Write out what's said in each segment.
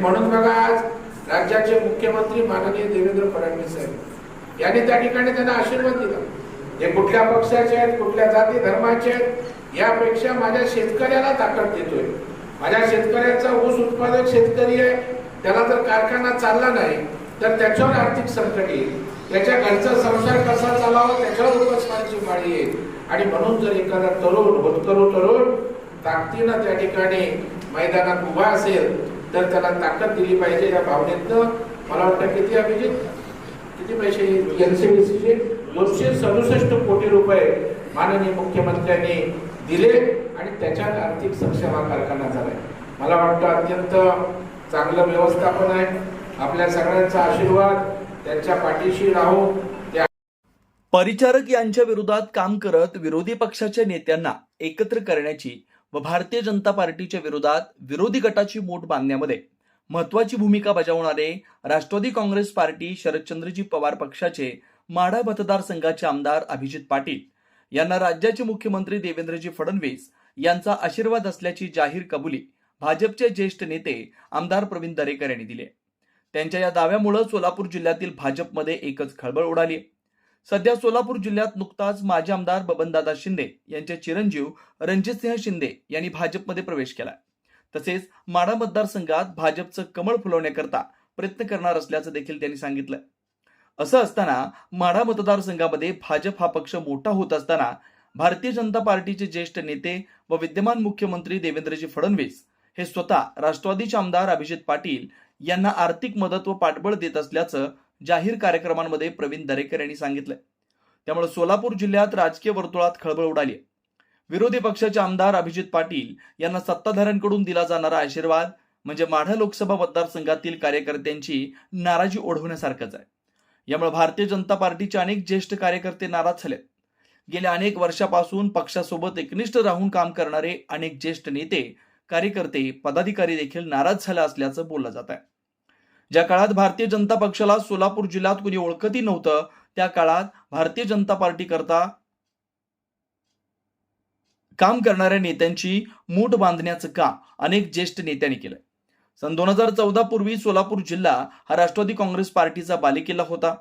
म्हणून बघा आज राज्याचे मुख्यमंत्री माननीय देवेंद्र फडणवीस साहेब. यांनी त्या ठिकाणी त्यांना आशीर्वाद दिला. हे कुठल्या पक्षाचे आहेत कुठल्या जाती धर्माचे आहेत यापेक्षा माझ्या शेतकऱ्याला ताकद देतोय. माझ्या शेतकऱ्याचा ऊस उत्पादक शेतकरी आहे त्याला जर कारखाना चालला नाही तर त्याच्यावर आर्थिक संकट येईल. त्याच्या घरचा संसार कसा चालावा त्याच्यावर उपस्मानची माळी येईल. आणि म्हणून जर एखादा तरुण होतकरू तरुण ताकदीनं त्या ठिकाणी मैदानात उभा असेल तर त्याला ताकद दिली पाहिजे या भावनेतनं. मला वाटतं किती अभिजित? किती पैसे एनसीबीसीचे दोनशे सदुसष्ट कोटी रुपये माननीय मुख्यमंत्र्यांनी दिले आणि त्याच्यात आर्थिक सक्षम हा कारखाना झालाय. मला वाटतं अत्यंत चांगलं व्यवस्थापन आहे. आपल्या सगळ्यांचा आशीर्वाद त्यांच्या पाठीशी राहू त्या परिचारक यांच्या विरोधात काम करत विरोधी पक्षाच्या नेत्यांना एकत्र करण्याची व भारतीय जनता पार्टीच्या विरोधात विरोधी गटाची मोठ बांधण्यामध्ये महत्वाची भूमिका बजावणारे राष्ट्रवादी काँग्रेस पार्टी शरदचंद्रजी पवार पक्षाचे माढा मतदारसंघाचे आमदार अभिजित पाटील यांना राज्याचे मुख्यमंत्री देवेंद्रजी फडणवीस यांचा आशीर्वाद असल्याची जाहीर कबुली भाजपचे ज्येष्ठ नेते आमदार प्रवीण दरेकर यांनी दिले त्यांच्या या दाव्यामुळे सोलापूर जिल्ह्यातील भाजपमध्ये एकच खळबळ उडाली आहे. सध्या सोलापूर जिल्ह्यात नुकताच माजी आमदार बबनदादा शिंदे यांचे चिरंजीव रणजितसिंह शिंदे यांनी भाजपमध्ये प्रवेश केला तसेच माढा मतदारसंघात भाजपचं कमळ फुलवण्याकरता प्रयत्न करणार असल्याचं देखील त्यांनी सांगितलं असं असताना माढा मतदारसंघामध्ये भाजप हा पक्ष मोठा होत असताना भारतीय जनता पार्टीचे ज्येष्ठ नेते व विद्यमान मुख्यमंत्री देवेंद्रजी फडणवीस हे स्वतः राष्ट्रवादीचे आमदार अभिजित पाटील यांना आर्थिक मदत व पाठबळ देत असल्याचं जाहीर कार्यक्रमांमध्ये प्रवीण दरेकर यांनी सांगितलं त्यामुळे सोलापूर जिल्ह्यात राजकीय वर्तुळात खळबळ उडाली विरोधी पक्षाचे आमदार अभिजित पाटील यांना सत्ताधाऱ्यांकडून दिला जाणारा आशीर्वाद म्हणजे माढा लोकसभा मतदारसंघातील कार्यकर्त्यांची नाराजी ओढवण्यासारखंच आहे. यामुळे भारतीय जनता पार्टीचे अनेक ज्येष्ठ कार्यकर्ते नाराज झाले गेल्या अनेक वर्षापासून पक्षासोबत एकनिष्ठ राहून काम करणारे अनेक ज्येष्ठ नेते कार्यकर्ते पदाधिकारी देखील नाराज झाले असल्याचं बोललं जात आहे. ज्या काळात भारतीय जनता पक्षाला सोलापूर जिल्ह्यात कुणी ओळखतही नव्हतं त्या काळात भारतीय जनता पार्टी करता काम करणाऱ्या नेत्यांची मूठ बांधण्याचं काम अनेक ज्येष्ठ नेत्यांनी केलं. सन दोन हजार चौदा पूर्वी सोलापूर जिल्हा हा राष्ट्रवादी काँग्रेस पार्टीचा बालेकिल्ला होता.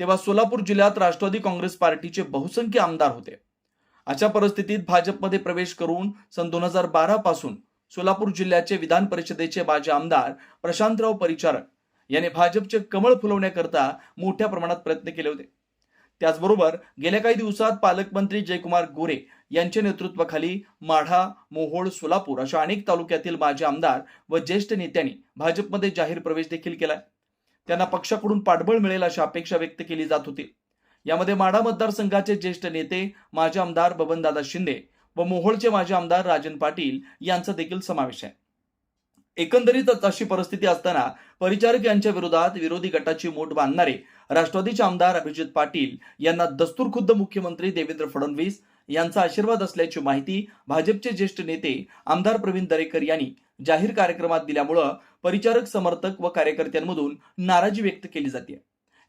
तेव्हा सोलापूर जिल्ह्यात राष्ट्रवादी काँग्रेस पार्टीचे बहुसंख्य आमदार होते. अशा परिस्थितीत भाजपमध्ये प्रवेश करून सन दोन हजार बारा पासून सोलापूर जिल्ह्याचे विधान परिषदेचे माजी आमदार प्रशांतराव परिचारक यांनी भाजपचे कमळ फुलवण्याकरता मोठ्या प्रमाणात प्रयत्न केले होते. त्याचबरोबर गेल्या काही दिवसात पालकमंत्री जयकुमार गोरे यांच्या नेतृत्वाखाली माढा मोहोळ सोलापूर अशा अनेक तालुक्यातील माजी आमदार व ज्येष्ठ नेत्यांनी भाजपमध्ये जाहीर प्रवेश देखील केलाय. त्यांना पक्षाकडून पाठबळ मिळेल अशी अपेक्षा व्यक्त केली जात होती. यामध्ये माढा मतदारसंघाचे ज्येष्ठ नेते माजी आमदार बबनदादा शिंदे व मोहोळचे माजी आमदार राजन पाटील यांचा देखील समावेश आहे. एकंदरीतच अशी परिस्थिती असताना परिचारक यांच्या विरोधात विरोधी गटाची मोठ बांधणारे राष्ट्रवादीचे आमदार अभिजित पाटील यांना दस्तूर खुद्द मुख्यमंत्री देवेंद्र फडणवीस यांचा आशीर्वाद असल्याची माहिती भाजपचे ज्येष्ठ नेते आमदार प्रवीण दरेकर यांनी जाहीर कार्यक्रमात दिल्यामुळं परिचारक समर्थक व कार्यकर्त्यांमधून नाराजी व्यक्त केली जाते.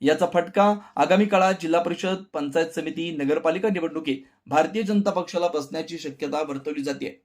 याचा फटका आगामी काळात जिल्हा परिषद पंचायत समिती नगरपालिका निवडणुकीत भारतीय जनता पक्षाला बसण्याची शक्यता वर्तवली जाते